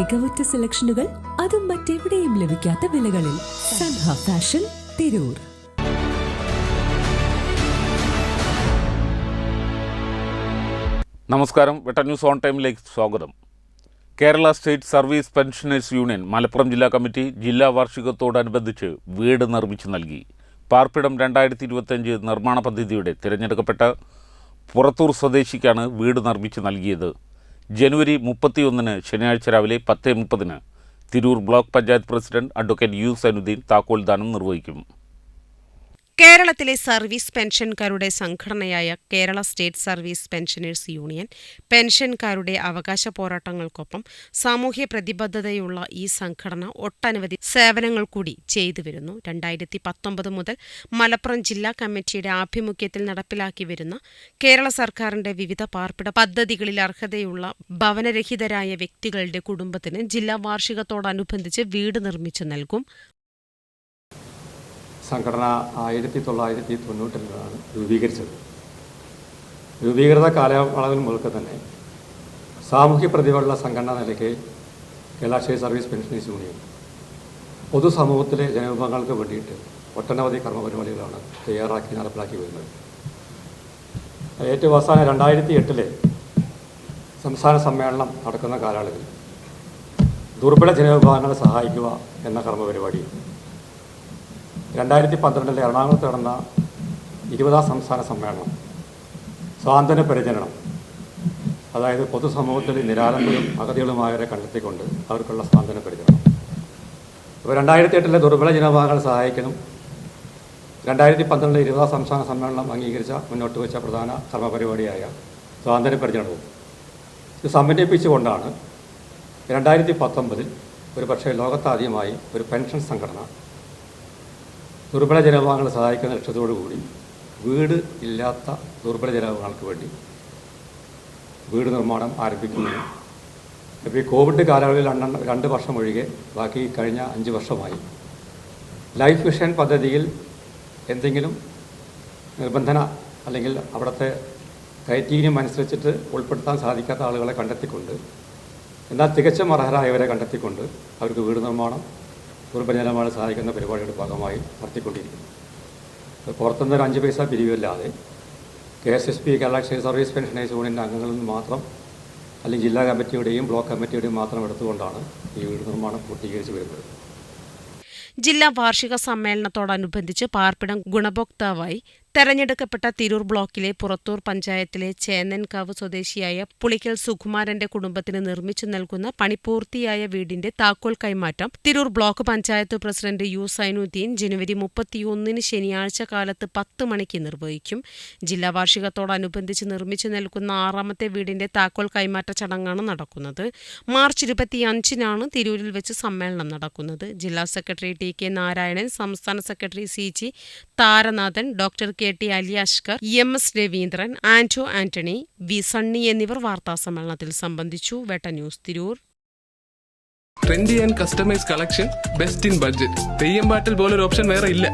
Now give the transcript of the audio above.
മികവുറ്റ സെലക്ഷനുകൾ അതും മറ്റെവിടെയും ലഭിക്കാത്ത വിലകളിൽ സൻഹ ഫാഷൻ തിരൂർ. നമസ്കാരം. വെട്ട ന്യൂസ് ഓൺ ടൈമിലേക്ക് സ്വാഗതം. Kerala state service pensioners union Malappuram ജില്ലാ കമ്മിറ്റി ജില്ലാ വാർഷികത്തോടനുബന്ധിച്ച് വീട് നിർമ്മിച്ച് നൽകി. പാർപ്പിടം രണ്ടായിരത്തി ഇരുപത്തഞ്ച് നിർമ്മാണ പദ്ധതിയുടെ തിരഞ്ഞെടുക്കപ്പെട്ട പുറത്തൂർ സ്വദേശിക്കാണ് വീട് നിർമ്മിച്ച് നൽകിയത്. ജനുവരി മുപ്പത്തിയൊന്നിന് ശനിയാഴ്ച രാവിലെ പത്ത് മുപ്പതിന് Tirur block panchayat president advocate U Zainuddin താക്കോൽദാനം നിർവഹിക്കും. കേരളത്തിലെ സർവീസ് പെൻഷൻകാരുടെ സംഘടനയായ Kerala state service pensioners union പെൻഷൻകാരുടെ അവകാശ പോരാട്ടങ്ങൾക്കൊപ്പം സാമൂഹ്യ പ്രതിബദ്ധതയുള്ള ഈ സംഘടന ഒട്ടനവധി സേവനങ്ങൾ കൂടി ചെയ്തു വരുന്നു. രണ്ടായിരത്തി പത്തൊമ്പത് മുതൽ മലപ്പുറം ജില്ലാ കമ്മിറ്റിയുടെ ആഭിമുഖ്യത്തിൽ നടപ്പിലാക്കി വരുന്ന കേരള സർക്കാരിന്റെ വിവിധ പാർപ്പിട പദ്ധതികളിൽ അർഹതയുള്ള ഭവനരഹിതരായ വ്യക്തികളുടെ കുടുംബത്തിന് ജില്ലാ വാർഷികത്തോടനുബന്ധിച്ച് വീട് നിർമ്മിച്ചു നൽകും. സംഘടന ആയിരത്തി തൊള്ളായിരത്തി തൊണ്ണൂറ്റിലാണ് രൂപീകരിച്ചത്. രൂപീകൃത കാലയളവിൽ മുതൽക്ക് തന്നെ സാമൂഹ്യ പ്രതിഭയുള്ള സംഘടന നിലയ്ക്ക് Kerala state service pensioners union പൊതുസമൂഹത്തിലെ ജനവിഭാഗങ്ങൾക്ക് വേണ്ടിയിട്ട് ഒട്ടനവധി കർമ്മപരിപാടികളാണ് തയ്യാറാക്കി നടപ്പിലാക്കി വരുന്നത്. ഏറ്റവും അവസാനം രണ്ടായിരത്തി എട്ടിലെ സംസ്ഥാന സമ്മേളനം നടക്കുന്ന കാലയളവിൽ ദുർബല ജനവിഭാഗങ്ങളെ സഹായിക്കുക എന്ന കർമ്മപരിപാടി രണ്ടായിരത്തി പന്ത്രണ്ടിൽ എറണാകുളത്ത് നടന്ന ഇരുപതാം സംസ്ഥാന സമ്മേളനം സ്വാതന്ത്ര്യ പരിചരണം അതായത് പൊതുസമൂഹത്തിൽ നിരാലംബരും അഗതികളുമായവരെ കണ്ടെത്തിക്കൊണ്ട് അവർക്കുള്ള സ്വാതന്ത്ര്യ പരിചരണം. ഇപ്പോൾ രണ്ടായിരത്തി എട്ടിലെ ദുർബല ജനവിഭാഗങ്ങളെ സഹായിക്കണം. രണ്ടായിരത്തി പന്ത്രണ്ടിലെ ഇരുപതാം സംസ്ഥാന സമ്മേളനം അംഗീകരിച്ച മുന്നോട്ട് വെച്ച പ്രധാന കർമ്മപരിപാടിയായ സ്വാതന്ത്ര്യ പരിചരണവും. ഇത് സമന്വയിപ്പിച്ചുകൊണ്ടാണ് രണ്ടായിരത്തി പത്തൊമ്പതിൽ ഒരു പക്ഷേ ലോകത്താദ്യമായി ഒരു പെൻഷൻ സംഘടന ദുർബല ജനവിഭാഗങ്ങളെ സഹായിക്കുന്ന ലക്ഷ്യത്തോടു കൂടി വീട് ഇല്ലാത്ത ദുർബല ജനവിഭാഗങ്ങൾക്ക് വേണ്ടി വീട് നിർമ്മാണം ആരംഭിക്കുന്നു. ഇപ്പോൾ ഈ കോവിഡ് കാലയളവിൽ രണ്ടെണ്ണം രണ്ട് വർഷം ഒഴികെ ബാക്കി കഴിഞ്ഞ അഞ്ച് വർഷമായി. ലൈഫ് മിഷൻ പദ്ധതിയിൽ എന്തെങ്കിലും നിർബന്ധന അല്ലെങ്കിൽ അവിടുത്തെ ക്രൈറ്റീരിയം അനുസരിച്ചിട്ട് ഉൾപ്പെടുത്താൻ സാധിക്കാത്ത ആളുകളെ കണ്ടെത്തിക്കൊണ്ട് എന്നാൽ തികച്ചും അർഹരായവരെ കണ്ടെത്തിക്കൊണ്ട് അവർക്ക് വീട് നിർമ്മാണം ദുർബലജനമാണ് സഹായിക്കുന്ന പരിപാടിയുടെ ഭാഗമായി നടത്തിക്കൊണ്ടിരിക്കുന്നു. പുറത്തുനിന്ന് ഒരു അഞ്ച് പൈസ പിരിവില്ലാതെ K S S P Kerala state service pensioners യൂണിയന്റെ അംഗങ്ങളിൽ നിന്ന് മാത്രം അല്ലെങ്കിൽ ജില്ലാ കമ്മിറ്റിയുടെയും ബ്ലോക്ക് കമ്മിറ്റിയുടെയും മാത്രം എടുത്തുകൊണ്ടാണ് ഈ വീട് നിർമ്മാണം പൂർത്തീകരിച്ച് വരുന്നത്. ജില്ലാ വാർഷിക സമ്മേളനത്തോടനുബന്ധിച്ച് പാർപ്പിടം ഗുണഭോക്താവായി തെരഞ്ഞെടുക്കപ്പെട്ട തിരൂർ ബ്ലോക്കിലെ പുറത്തൂർ പഞ്ചായത്തിലെ ചേന്നൻകാവ് സ്വദേശിയായ പുളിക്കൽ സുകുമാരന്റെ കുടുംബത്തിന് നിർമ്മിച്ചു നൽകുന്ന പണിപൂർത്തിയായ വീടിന്റെ താക്കോൽ കൈമാറ്റം Tirur block panchayat president U Zainuddin ജനുവരി മുപ്പത്തിയൊന്നിന് ശനിയാഴ്ച കാലത്ത് പത്ത് മണിക്ക് നിർവഹിക്കും. ജില്ലാ വാർഷികത്തോടനുബന്ധിച്ച് നിർമ്മിച്ചു നൽകുന്ന ആറാമത്തെ വീടിന്റെ താക്കോൽ കൈമാറ്റ ചടങ്ങാണ് നടക്കുന്നത്. മാർച്ച് ഇരുപത്തിയഞ്ചിനാണ് തിരൂരിൽ വെച്ച് സമ്മേളനം നടക്കുന്നത്. ജില്ലാ സെക്രട്ടറി ടി കെ നാരായണൻ സംസ്ഥാന secretary C G Tharanathan doctor K T Ali Ashkar M S Raveendran Anto Antony V Sunny എന്നിവർ വാർത്താ സമ്മേളനത്തിൽ സംബന്ധിച്ചു. വെട്ട news Tirur. Trendy and customise collection best in budget Theyyam പാട്ടിൽ പോലൊരു ഓപ്ഷൻ വേറെ ഇല്ല.